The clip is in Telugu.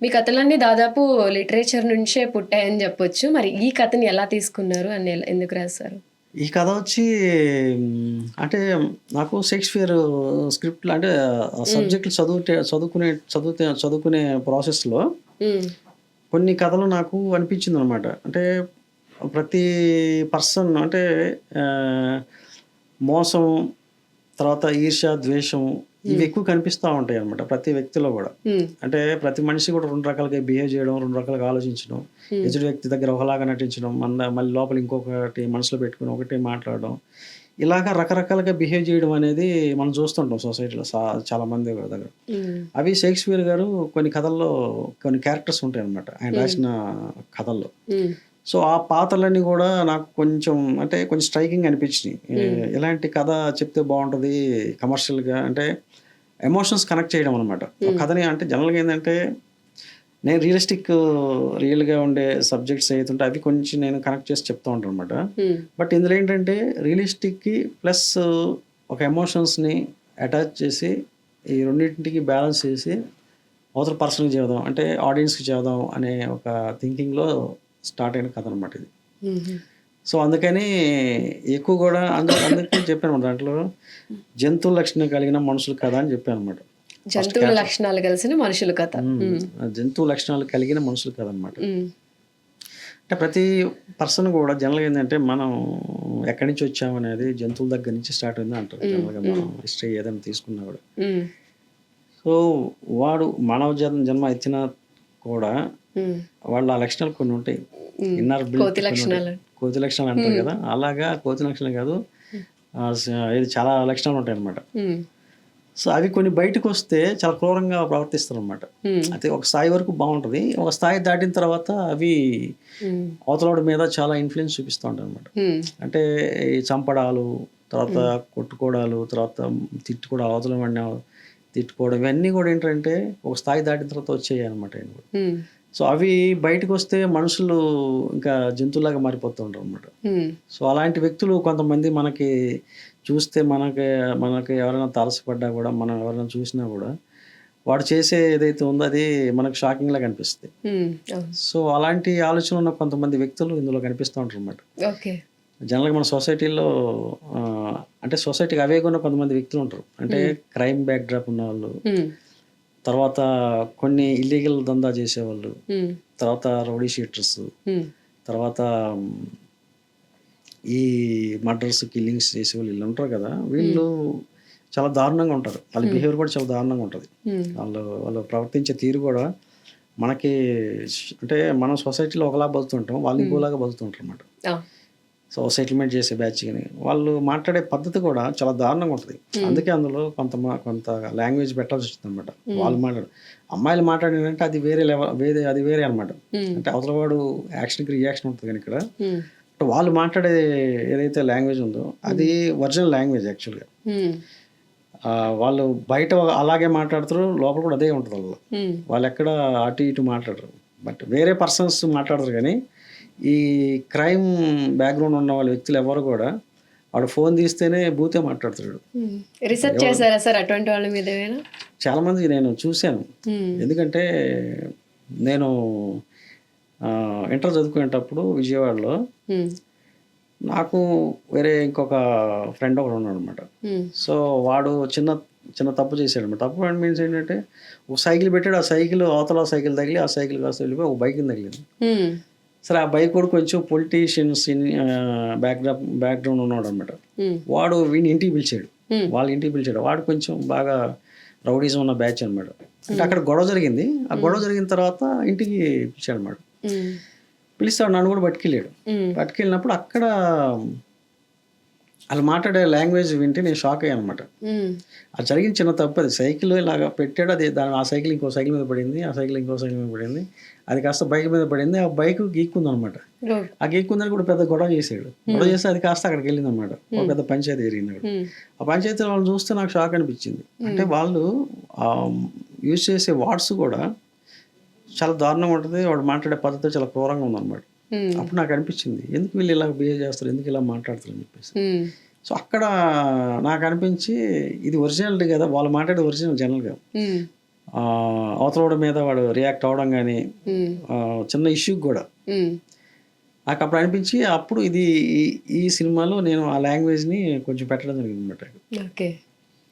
మీ కథలన్నీ దాదాపు లిటరేచర్ నుంచే పుట్టాయని చెప్పొచ్చు. మరి ఈ కథని ఎలా తీసుకున్నారు అని ఎందుకు రాశారు? ఈ కథ వచ్చి అంటే నాకు షేక్స్పియర్ స్క్రిప్ట్లు అంటే సబ్జెక్టులు చదువుతే చదువుకునే చదువుతే చదువుకునే ప్రాసెస్లో కొన్ని కథలు నాకు అనిపించింది అనమాట అంటే ప్రతి పర్సన్ అంటే మోసం తర్వాత ఈర్ష ద్వేషం ఇవి ఎక్కువ కనిపిస్తూ ఉంటాయి అనమాట ప్రతి వ్యక్తిలో కూడా. అంటే ప్రతి మనిషి కూడా రెండు రకాలుగా బిహేవ్ చేయడం రెండు రకాలుగా ఆలోచించడం ఎదుటి వ్యక్తి దగ్గర ఒకలాగా నటించడం మన మళ్ళీ లోపల ఇంకొకటి మనసులో పెట్టుకుని ఒకటి మాట్లాడడం ఇలాగా రకరకాలుగా బిహేవ్ చేయడం అనేది మనం చూస్తుంటాం సొసైటీలో చాలా మంది దగ్గర. అవి షేక్స్పియర్ గారు కొన్ని కథల్లో కొన్ని క్యారెక్టర్స్ ఉంటాయి అనమాట ఆయన రాసిన కథల్లో. సో ఆ పాత్రలన్నీ కూడా నాకు కొంచెం అంటే కొంచెం స్ట్రైకింగ్ అనిపించినాయి. ఏ- ఎలాంటి కథ చెప్తే బాగుంటుంది కమర్షియల్గా అంటే ఎమోషన్స్ కనెక్ట్ చేయడం అనమాట కథని అంటే జనరల్గా ఏంటంటే నేను రియలిస్టిక్ రియల్గా ఉండే సబ్జెక్ట్స్ ఏదైతే అవి కొంచెం నేను కనెక్ట్ చేసి చెప్తూ ఉంటాను అనమాట ఉమ్, బట్ ఇందులో ఏంటంటే రియలిస్టిక్కి ప్లస్ ఒక ఎమోషన్స్ని అటాచ్ చేసి ఈ రెండింటికి బ్యాలెన్స్ చేసి అవతల పర్సన్కి చేద్దాం అంటే ఆడియన్స్కి చేద్దాం అనే ఒక థింకింగ్లో స్టార్ట్ అయిన కథ అనమాట ఇది. సో అందుకని ఎక్కువ కూడా అందుకు అందుకే చెప్పాను దాంట్లో. జంతువుల లక్షణం కలిగిన మనుషులు కథ అని చెప్పాను అనమాట జంతువుల లక్షణాలు కలిసిన మనుషుల కథ. జంతువు లక్షణాలు కలిగిన మనుషులు కథ అనమాట అంటే ప్రతి పర్సన్ కూడా జనరల్గా ఏంటంటే మనం ఎక్కడి నుంచి వచ్చామనేది జంతువుల దగ్గర నుంచి స్టార్ట్ అయింది అంటారు. జనరల్గా మనం హిస్టరీ ఏదైనా తీసుకున్నా కూడా. సో వాడు మానవ జన్మ జన్మ ఎత్తినా కూడా వాళ్ళ ఆ లక్షణాలు కొన్ని ఉంటాయి. ఇన్నర్ కోతి లక్షణాలు. కోతి లక్షణాలు అంటారు కదా అలాగా కోతి లక్షణాలు కాదు. ఇది చాలా లక్షణాలు ఉంటాయి అనమాట సో అవి కొన్ని బయటకు వస్తే చాలా క్రూరంగా ప్రవర్తిస్తారు అనమాట అయితే ఒక స్థాయి వరకు బాగుంటుంది. ఒక స్థాయి దాటిన తర్వాత అవి అవతలవాడి మీద చాలా ఇన్ఫ్లుయెన్స్ చూపిస్తూ ఉంటాయి అనమాట అంటే ఈ చంపడాలు తర్వాత కొట్టుకోవడాలు తర్వాత తిట్టుకోవడం అవతల వాడిని తిట్టుకోవడం ఇవన్నీ కూడా ఏంటంటే ఒక స్థాయి దాటిన తర్వాత వచ్చాయి కూడా. సో అవి బయటకు వస్తే మనుషులు ఇంకా జంతువులాగా మారిపోతూ ఉంటారు అనమాట సో అలాంటి వ్యక్తులు కొంతమంది మనకి చూస్తే మనకి మనకి ఎవరైనా తారసపడ్డా కూడా మనం ఎవరైనా చూసినా కూడా వాడు చేసే ఏదైతే ఉందో అది మనకు షాకింగ్ లాగా కనిపిస్తుంది. సో అలాంటి ఆలోచన ఉన్న కొంతమంది వ్యక్తులు ఇందులో కనిపిస్తూ ఉంటారు అనమాట జనరల్గా మన సొసైటీలో అంటే సొసైటీకి అవే ఉన్న కొంతమంది వ్యక్తులు ఉంటారు. అంటే క్రైమ్ బ్యాక్ డ్రాప్ ఉన్న వాళ్ళు తర్వాత కొన్ని ఇల్లీగల్ దందా చేసేవాళ్ళు. తర్వాత రౌడీ షీటర్స్. తర్వాత ఈ మర్డర్స్ కిల్లింగ్స్ చేసేవాళ్ళు వీళ్ళు ఉంటారు కదా వీళ్ళు చాలా దారుణంగా ఉంటారు. వాళ్ళ బిహేవియర్ కూడా చాలా దారుణంగా ఉంటుంది. వాళ్ళు వాళ్ళు ప్రవర్తించే తీరు కూడా మనకి అంటే మనం సొసైటీలో ఒకలా బతుకుతుంటాం వాళ్ళు ఇంకోలాగా బతుకుతుంటారు అనమాట సో సెటిల్మెంట్ చేసే బ్యాచ్ కానీ వాళ్ళు మాట్లాడే పద్ధతి కూడా చాలా దారుణంగా ఉంటుంది. అందుకే అందులో కొంత కొంత లాంగ్వేజ్ పెట్టాల్సి వచ్చింది అనమాట వాళ్ళు మాట్లాడు అమ్మాయిలు మాట్లాడినంటే అది వేరే లెవెల్ వేరే అది వేరే అనమాట ఉమ్, అంటే అవతల వాడు యాక్షన్కి రియాక్షన్ ఉంటుంది కానీ ఇక్కడ. వాళ్ళు మాట్లాడే ఏదైతే లాంగ్వేజ్ ఉందో అది ఒరిజినల్ లాంగ్వేజ్ యాక్చువల్గా వాళ్ళు బయట అలాగే మాట్లాడుతారు లోపల కూడా అదే ఉంటుంది వాళ్ళు వాళ్ళు ఎక్కడ అటు ఇటు మాట్లాడరు. బట్ వేరే పర్సన్స్ మాట్లాడరు కానీ ఈ క్రైమ్ బ్యాక్గ్రౌండ్ ఉన్న వాళ్ళ వ్యక్తులు ఎవరు కూడా వాడు ఫోన్ తీస్తేనే బూతే మాట్లాడుతాడు ఉమ్. రీసెర్చ్ చేశారా సార్ అటువంటి వాళ్ళ మీద ఏమైనా? చాలామంది నేను చూశాను. ఎందుకంటే నేను ఇంటర్ చదువుకునేటప్పుడు విజయవాడలో నాకు వేరే ఇంకొక ఫ్రెండ్ ఒకడు ఉన్నాడు అనమాట సో వాడు చిన్న చిన్న తప్పు చేశాడు అనమాట తప్పు అంటే మీన్స్ ఏంటంటే ఒక సైకిల్ పెట్టాడు ఆ సైకిల్ అవతల సైకిల్ తగిలి ఆ సైకిల్ కాస్త వెళ్ళిపోయి ఒక బైక్ తగిలింది. సరే ఆ బైక్ కూడా కొంచెం పొలిటీషియన్స్ బ్యాక్గ్రౌండ్ బ్యాక్గ్రౌండ్ ఉన్నాడు అనమాట వాడు వీడిని ఇంటికి పిలిచాడు. వాళ్ళ ఇంటికి పిలిచాడు. వాడు కొంచెం బాగా రౌడీజం ఉన్న బ్యాచ్ అనమాట అంటే అక్కడ గొడవ జరిగింది. ఆ గొడవ జరిగిన తర్వాత ఇంటికి పిలిచాడు అనమాట పిలిస్తాడు నన్ను కూడా పట్టుకెళ్ళాడు. పట్టుకెళ్ళినప్పుడు అక్కడ వాళ్ళు మాట్లాడే లాంగ్వేజ్ వింటే నేను షాక్ అయ్యాను అనమాట అది జరిగిన చిన్న తప్పు అది. సైకిల్ ఇలాగా పెట్టాడు అది దాని ఆ సైకిల్ ఇంకో సైకిల్ మీద పడింది ఆ సైకిల్ ఇంకో సైకిల్ మీద పడింది. అది కాస్త బైక్ మీద పడింది. ఆ బైక్ గీక్కుంది అనమాట ఓ, ఆ గీక్కుందని కూడా పెద్ద గొడవ చేసాడు గొడవ చేస్తే అది కాస్త అక్కడికి వెళ్ళింది అనమాట ఒక పెద్ద పంచాయతీ జరిగింది అక్కడ. ఆ పంచాయతీ వాళ్ళు చూస్తే నాకు షాక్ అనిపించింది. అంటే వాళ్ళు యూజ్ చేసే వార్డ్స్ కూడా చాలా దారుణంగా ఉంటుంది. వాడు మాట్లాడే పద్ధతి చాలా క్రూరంగా ఉందన్నమాట అప్పుడు నాకు అనిపించింది ఎందుకు వీళ్ళు ఇలా బిహేవ్ చేస్తారు? ఎందుకు ఇలా మాట్లాడతారు? అని చెప్పేసి. సో అక్కడ నాకు అనిపించి ఇది ఒరిజినాలిటీ కదా వాళ్ళు మాట్లాడే ఒరిజినల్ జనరల్గా. అవతలవాడి మీద వాడు రియాక్ట్ అవ్వడం కానీ చిన్న ఇష్యూకి కూడా. నాకు అప్పుడు అనిపించి అప్పుడు ఇది ఈ- ఈ సినిమాలో నేను ఆ లాంగ్వేజ్ని కొంచెం పెట్టడం జరిగింది అనమాట ఓకే.